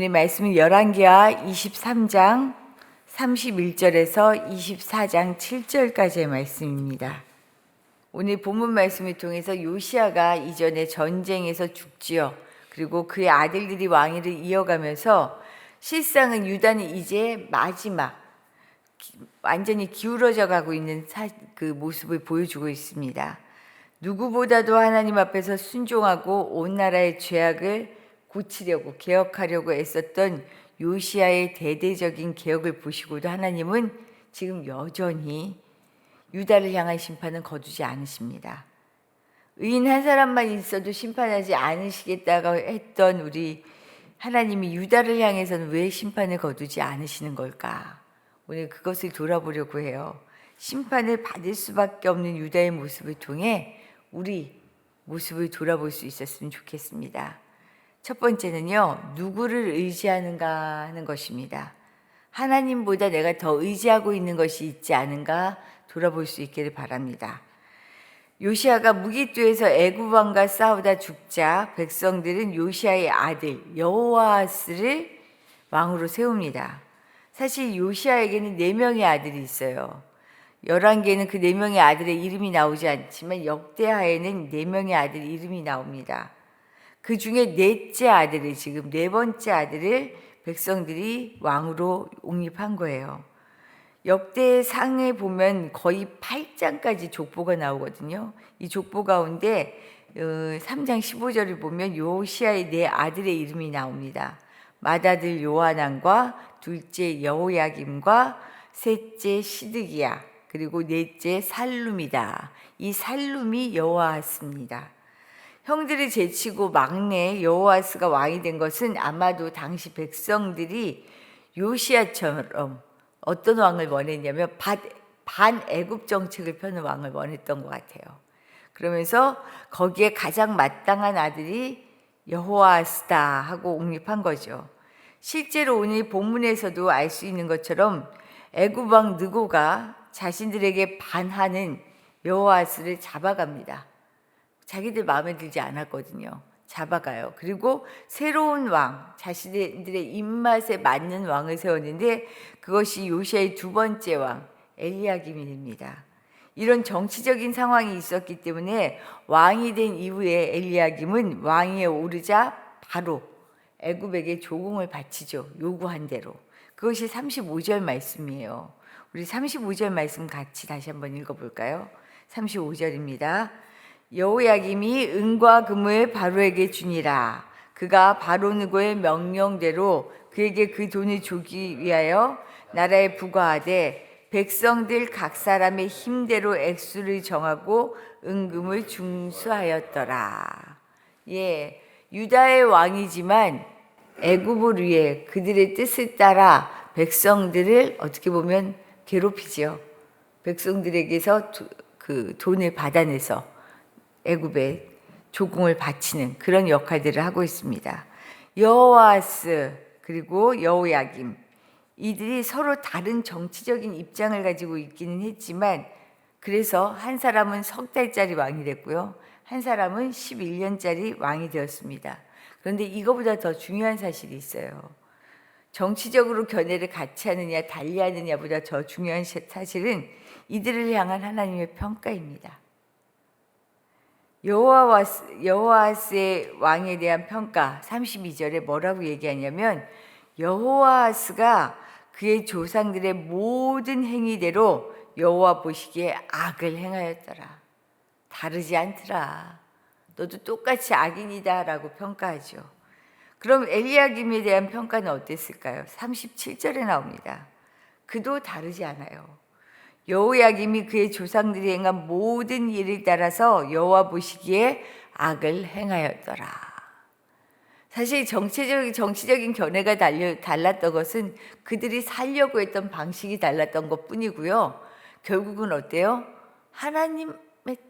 오늘 말씀은 열왕기하 23장 31절에서 24장 7절까지의 말씀입니다. 오늘 본문 말씀을 통해서 요시아가 이전에 전쟁에서 죽지요. 그리고 그의 아들들이 왕위를 이어가면서 실상은 유다는 이제 마지막 기- 완전히 기울어져 가고 있는 사- 그 모습을 보여주고 있습니다. 누구보다도 하나님 앞에서 순종하고 온 나라의 죄악을 고치려고 개혁하려고 애썼던 요시아의 대대적인 개혁을 보시고도 하나님은 지금 여전히 유다를 향한 심판은 거두지 않으십니다. 의인 한 사람만 있어도 심판하지 않으시겠다고 했던 우리 하나님이 유다를 향해서는 왜 심판을 거두지 않으시는 걸까? 오늘 그것을 돌아보려고 해요. 심판을 받을 수밖에 없는 유다의 모습을 통해 우리 모습을 돌아볼 수 있었으면 좋겠습니다. 첫 번째는요, 누구를 의지하는가 하는 것입니다. 하나님보다 내가 더 의지하고 있는 것이 있지 않은가 돌아볼 수 있기를 바랍니다. 요시아가 무기뚜에서 애굽 왕과 싸우다 죽자 백성들은 요시아의 아들 여호아스를 왕으로 세웁니다. 사실 요시아에게는 네 명의 아들이 있어요. 열왕기에는 그 네 명의 아들의 이름이 나오지 않지만 역대하에는 네 명의 아들 이름이 나옵니다. 그 중에 넷째 아들을 지금 네 번째 아들을 백성들이 왕으로 옹립한 거예요. 역대 상에 보면 거의 8장까지 족보가 나오거든요. 이 족보 가운데 3장 15절을 보면 요시아의 네 아들의 이름이 나옵니다. 맏아들 요하난과 둘째 여호야김과 셋째 시드기야 그리고 넷째 살룸이다. 이 살룸이 여호아스입니다. 형들을 제치고 막내 여호아스가 왕이 된 것은 아마도 당시 백성들이 요시아처럼 어떤 왕을 원했냐면 반, 반애굽 정책을 펴는 왕을 원했던 것 같아요. 그러면서 거기에 가장 마땅한 아들이 여호아스다 하고 옹립한 거죠. 실제로 오늘 본문에서도 알 수 있는 것처럼 애굽 왕 느고가 자신들에게 반하는 여호아스를 잡아갑니다. 자기들 마음에 들지 않았거든요. 잡아가요. 그리고 새로운 왕, 자신들의 입맛에 맞는 왕을 세웠는데 그것이 요시아의 두 번째 왕 엘리야김이 됩니다. 이런 정치적인 상황이 있었기 때문에 왕이 된 이후에 엘리야김은 왕위에 오르자 바로 애굽에게 조공을 바치죠. 요구한 대로. 그것이 35절 말씀이에요. 우리 35절 말씀 같이 다시 한번 읽어 볼까요? 35절입니다. 여호야김이 은과 금을 바로에게 주니라. 그가 바로 느고의 명령대로 그에게 그 돈을 주기 위하여 나라에 부과하되 백성들 각 사람의 힘대로 액수를 정하고 은금을 중수하였더라. 예, 유다의 왕이지만 애굽을 위해 그들의 뜻을 따라 백성들을 어떻게 보면 괴롭히지요. 백성들에게서 도- 그 돈을 받아내서 애굽에 조공을 바치는 그런 역할들을 하고 있습니다. 여호아스 그리고 여호야김 이들이 서로 다른 정치적인 입장을 가지고 있기는 했지만 그래서 한 사람은 석 달짜리 왕이 됐고요. 한 사람은 11년짜리 왕이 되었습니다. 그런데 이거보다 더 중요한 사실이 있어요. 정치적으로 견해를 같이 하느냐 달리 하느냐보다 더 중요한 시- 사실은 이들을 향한 하나님의 평가입니다. 여호와스 여호아스의 왕에 대한 평가 32절에 뭐라고 얘기하냐면 여호아스가 그의 조상들의 모든 행위대로 여호와 보시기에 악을 행하였더라. 다르지 않더라. 너도 똑같이 악인이다라고 평가하죠. 그럼 엘리야김에 대한 평가는 어땠을까요? 37절에 나옵니다. 그도 다르지 않아요. 여호야김이 그의 조상들이 행한 모든 일을 따라서 여호와 보시기에 악을 행하였더라. 사실 정치적 정치적인 견해가 달려, 달랐던 것은 그들이 살려고 했던 방식이 달랐던 것뿐이고요. 결국은 어때요? 하나님의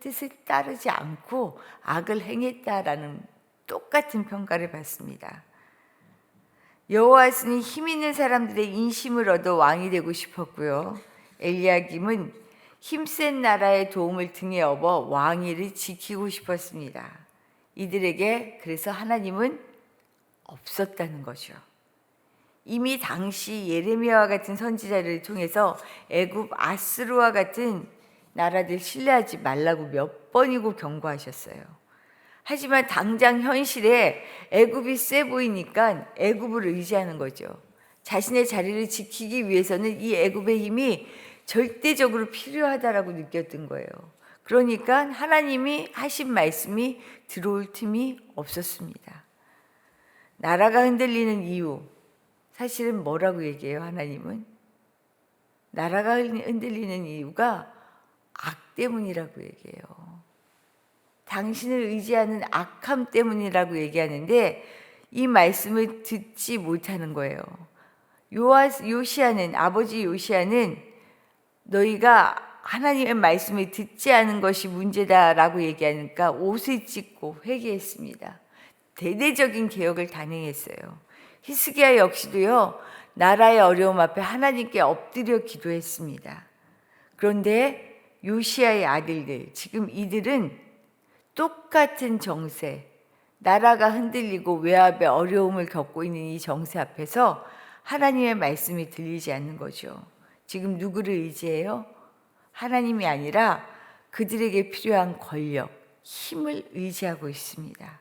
뜻을 따르지 않고 악을 행했다라는 똑같은 평가를 받습니다. 여호와스는 힘 있는 사람들의 인심을 얻어 왕이 되고 싶었고요. 엘리야김은 힘센 나라의 도움을 등에 업어 왕위를 지키고 싶었습니다. 이들에게 그래서 하나님은 없었다는 거죠. 이미 당시 예레미야와 같은 선지자를 통해서 애굽 아스루와 같은 나라들 신뢰하지 말라고 몇 번이고 경고하셨어요. 하지만 당장 현실에 애굽이 세 보이니까 애굽을 의지하는 거죠. 자신의 자리를 지키기 위해서는 이 애굽의 힘이 절대적으로 필요하다라고 느꼈던 거예요. 그러니까 하나님이 하신 말씀이 들어올 틈이 없었습니다. 나라가 흔들리는 이유, 사실은 뭐라고 얘기해요, 하나님은? 나라가 흔들리는 이유가 악 때문이라고 얘기해요. 당신을 의지하는 악함 때문이라고 얘기하는데 이 말씀을 듣지 못하는 거예요. 요시아는 아버지 요시아는 너희가 하나님의 말씀을 듣지 않은 것이 문제다라고 얘기하니까 옷을 찢고 회개했습니다. 대대적인 개혁을 단행했어요. 히스기야 역시도요. 나라의 어려움 앞에 하나님께 엎드려 기도했습니다. 그런데 요시아의 아들들, 지금 이들은 똑같은 정세, 나라가 흔들리고 외압의 어려움을 겪고 있는 이 정세 앞에서 하나님의 말씀이 들리지 않는 거죠. 지금 누구를 의지해요? 하나님이 아니라 그들에게 필요한 권력, 힘을 의지하고 있습니다.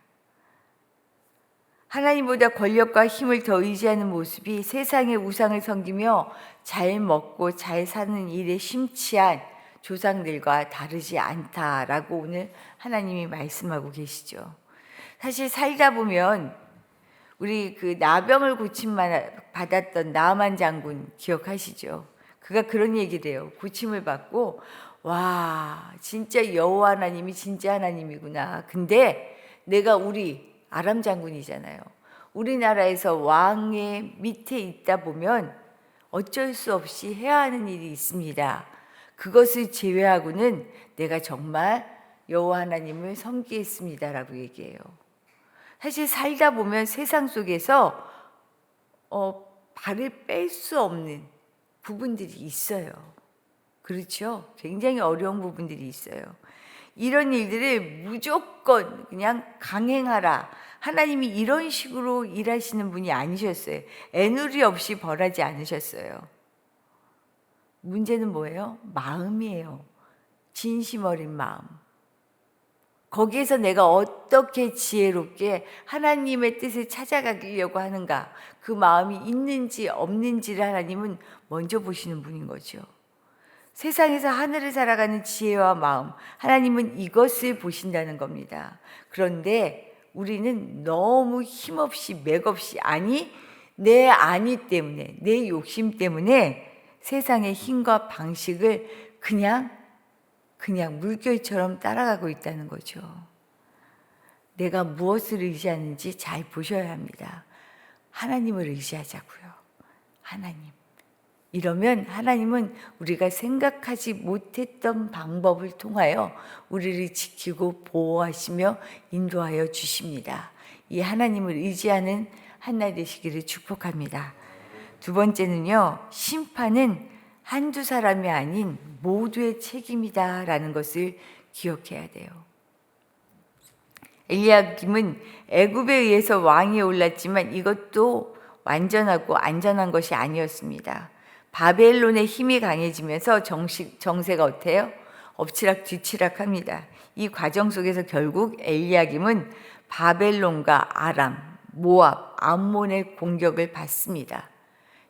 하나님보다 권력과 힘을 더 의지하는 모습이 세상의 우상을 섬기며 잘 먹고 잘 사는 일에 심취한 조상들과 다르지 않다라고 오늘 하나님이 말씀하고 계시죠. 사실 살다 보면 우리 그 나병을 고침만 받았던 나만 장군 기억하시죠? 그가 그런 얘기를 해요. 고침을 받고 와 진짜 여호와 하나님이 진짜 하나님이구나. 근데 내가 우리 아람 장군이잖아요. 우리나라에서 왕의 밑에 있다 보면 어쩔 수 없이 해야 하는 일이 있습니다. 그것을 제외하고는 내가 정말 여호와 하나님을 섬기겠습니다라고 얘기해요. 사실 살다 보면 세상 속에서 어, 발을 뺄 수 없는 부분들이 있어요. 그렇죠? 굉장히 어려운 부분들이 있어요. 이런 일들을 무조건 그냥 강행하라. 하나님이 이런 식으로 일하시는 분이 아니셨어요. 애누리 없이 벌하지 않으셨어요. 문제는 뭐예요? 마음이에요. 진심 어린 마음. 거기에서 내가 어떻게 지혜롭게 하나님의 뜻을 찾아가려고 하는가, 그 마음이 있는지 없는지를 하나님은 먼저 보시는 분인 거죠. 세상에서 하늘을 살아가는 지혜와 마음, 하나님은 이것을 보신다는 겁니다. 그런데 우리는 너무 힘없이, 맥없이, 아니, 내 아니 때문에, 내 욕심 때문에 세상의 힘과 방식을 그냥 그냥 물결처럼 따라가고 있다는 거죠. 내가 무엇을 의지하는지 잘 보셔야 합니다. 하나님을 의지하자고요. 하나님. 이러면 하나님은 우리가 생각하지 못했던 방법을 통하여 우리를 지키고 보호하시며 인도하여 주십니다. 이 하나님을 의지하는 한날 되시기를 축복합니다. 두 번째는요, 심판은 한두 사람이 아닌 모두의 책임이다라는 것을 기억해야 돼요. 엘리야김은 애굽에 의해서 왕이 올랐지만 이것도 완전하고 안전한 것이 아니었습니다. 바벨론의 힘이 강해지면서 정식, 정세가 어때요? 엎치락 뒤치락 합니다. 이 과정 속에서 결국 엘리야김은 바벨론과 아람, 모압, 암몬의 공격을 받습니다.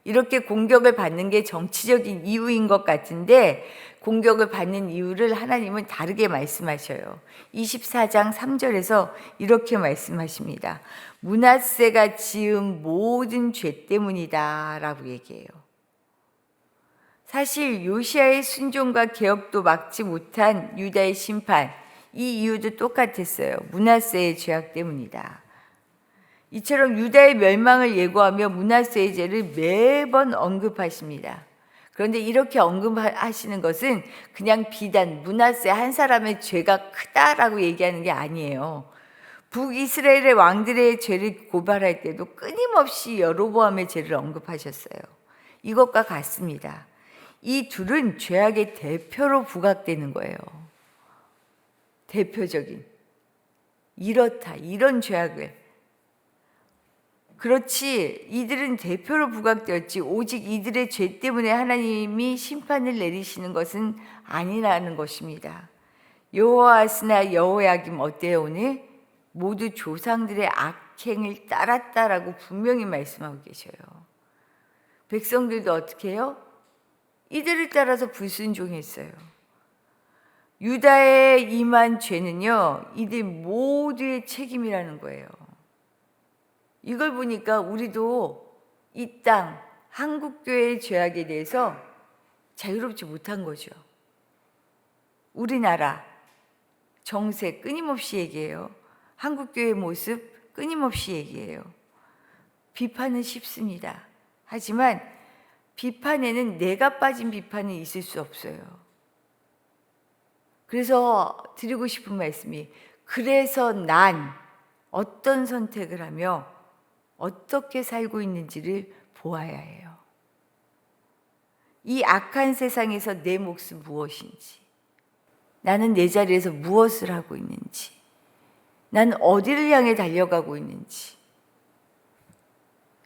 이렇게 공격을 받는 게 정치적인 이유인 것 같은데 공격을 받는 이유를 하나님은 다르게 말씀하셔요. 24장 3절에서 이렇게 말씀하십니다. 문하세가 지은 모든 죄 때문이다 라고 얘기해요. 사실 요시아의 순종과 개혁도 막지 못한 유다의 심판 이 이유도 똑같았어요. 문하세의 죄악 때문이다. 이처럼 유다의 멸망을 예고하며 문하세의 죄를 매번 언급하십니다. 그런데 이렇게 언급하시는 것은 그냥 비단 문하세 한 사람의 죄가 크다라고 얘기하는 게 아니에요. 북이스라엘의 왕들의 죄를 고발할 때도 끊임없이 여로보암의 죄를 언급하셨어요. 이것과 같습니다. 이 둘은 죄악의 대표로 부각되는 거예요. 대표적인 이렇다 이런 죄악을 그렇지 이들은 대표로 부각되었지 오직 이들의 죄 때문에 하나님이 심판을 내리시는 것은 아니라는 것입니다. 여호와스나 여호야김 어때요 오늘? 모두 조상들의 악행을 따랐다라고 분명히 말씀하고 계셔요. 백성들도 어떻게 해요? 이들을 따라서 불순종했어요. 유다에 임한 죄는요, 이들 모두의 책임이라는 거예요. 이걸 보니까 우리도 이 땅, 한국교회의 죄악에 대해서 자유롭지 못한 거죠. 우리나라 정세 끊임없이 얘기해요. 한국교회의 모습 끊임없이 얘기해요. 비판은 쉽습니다. 하지만 비판에는 내가 빠진 비판은 있을 수 없어요. 그래서 드리고 싶은 말씀이 그래서 난 어떤 선택을 하며 어떻게 살고 있는지를 보아야 해요. 이 악한 세상에서 내 몫은 무엇인지, 나는 내 자리에서 무엇을 하고 있는지, 난 어디를 향해 달려가고 있는지.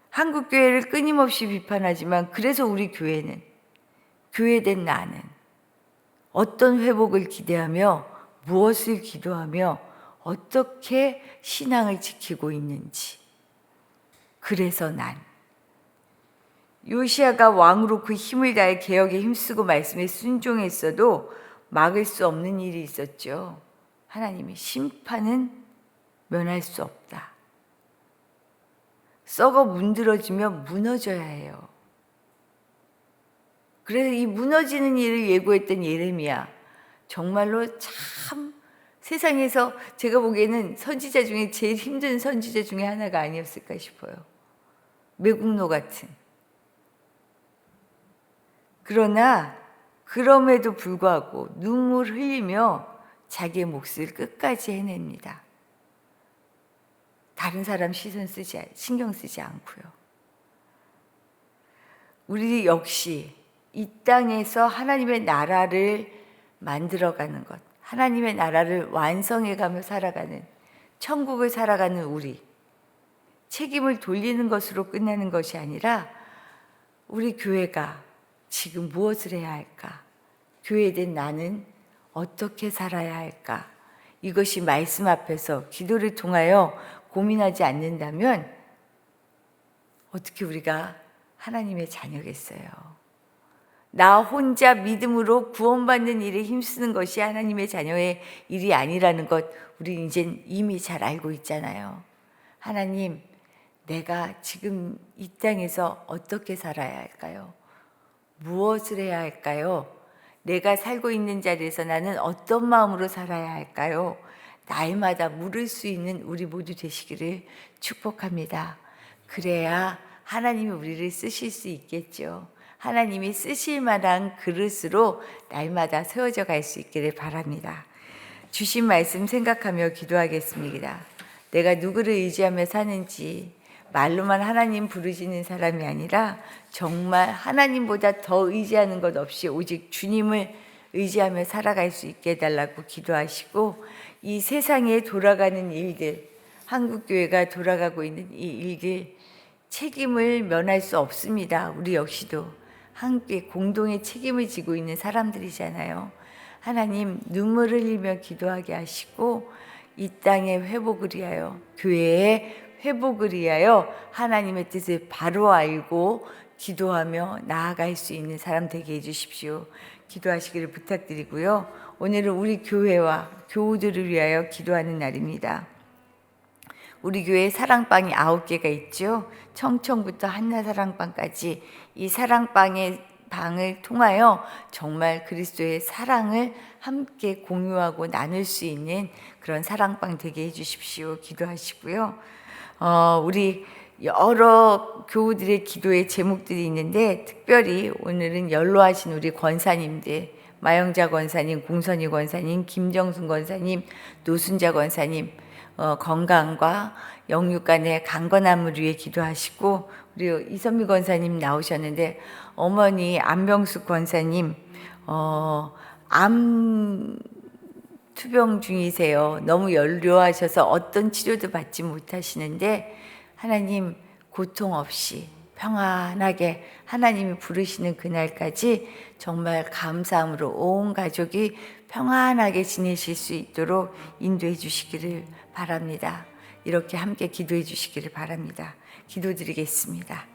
한국 교회를 끊임없이 비판하지만 그래서 우리 교회는 교회된 나는 어떤 회복을 기대하며 무엇을 기도하며 어떻게 신앙을 지키고 있는지. 그래서 난 요시아가 왕으로 그 힘을 다해 개혁에 힘쓰고 말씀에 순종했어도 막을 수 없는 일이 있었죠. 하나님이 심판은 면할 수 없다. 썩어 문드러지며 무너져야 해요. 그래서 이 무너지는 일을 예고했던 예레미야 정말로 참 세상에서 제가 보기에는 선지자 중에 제일 힘든 선지자 중에 하나가 아니었을까 싶어요. 매국노 같은. 그러나 그럼에도 불구하고 눈물 흘리며 자기의 몫을 끝까지 해냅니다. 다른 사람 시선 쓰지 신경 쓰지 않고요. 우리 역시 이 땅에서 하나님의 나라를 만들어가는 것, 하나님의 나라를 완성해가며 살아가는 천국을 살아가는 우리 책임을 돌리는 것으로 끝나는 것이 아니라 우리 교회가 지금 무엇을 해야 할까? 교회된 나는 어떻게 살아야 할까? 이것이 말씀 앞에서 기도를 통하여 고민하지 않는다면 어떻게 우리가 하나님의 자녀겠어요? 나 혼자 믿음으로 구원받는 일에 힘쓰는 것이 하나님의 자녀의 일이 아니라는 것 우리 이제 이미 잘 알고 있잖아요. 하나님, 내가 지금 이 땅에서 어떻게 살아야 할까요? 무엇을 해야 할까요? 내가 살고 있는 자리에서 나는 어떤 마음으로 살아야 할까요? 날마다 물을 수 있는 우리 모두 되시기를 축복합니다. 그래야 하나님이 우리를 쓰실 수 있겠죠. 하나님이 쓰실 만한 그릇으로 날마다 세워져 갈 수 있기를 바랍니다. 주신 말씀 생각하며 기도하겠습니다. 내가 누구를 의지하며 사는지 말로만 하나님 부르시는 사람이 아니라 정말 하나님보다 더 의지하는 것 없이 오직 주님을 의지하며 살아갈 수 있게 해달라고 기도하시고 이 세상에 돌아가는 일들, 한국교회가 돌아가고 있는 이 일들 책임을 면할 수 없습니다. 우리 역시도 함께 공동의 책임을 지고 있는 사람들이잖아요. 하나님 눈물을 흘리며 기도하게 하시고 이 땅의 회복을 위하여 교회의 회복을 위하여 하나님의 뜻을 바로 알고 기도하며 나아갈 수 있는 사람 되게 해주십시오. 기도하시기를 부탁드리고요. 오늘은 우리 교회와 교우들을 위하여 기도하는 날입니다. 우리 교회 사랑방이 아홉 개가 있죠. 청청부터 한나 사랑방까지 이 사랑방의 방을 통하여 정말 그리스도의 사랑을 함께 공유하고 나눌 수 있는 그런 사랑방 되게 해주십시오. 기도하시고요. 어, 우리 여러 교우들의 기도의 제목들이 있는데 특별히 오늘은 연로하신 우리 권사님들 마영자 권사님, 공선희 권사님, 김정순 권사님, 노순자 권사님 어, 건강과 영육 간의 강건함을 위해 기도하시고 우리 이선미 권사님 나오셨는데 어머니 안병숙 권사님 어, 암 투병 중이세요. 너무 연료하셔서 어떤 치료도 받지 못하시는데 하나님 고통 없이 평안하게 하나님이 부르시는 그날까지 정말 감사함으로 온 가족이 평안하게 지내실 수 있도록 인도해 주시기를 바랍니다. 이렇게 함께 기도해 주시기를 바랍니다. 기도드리겠습니다.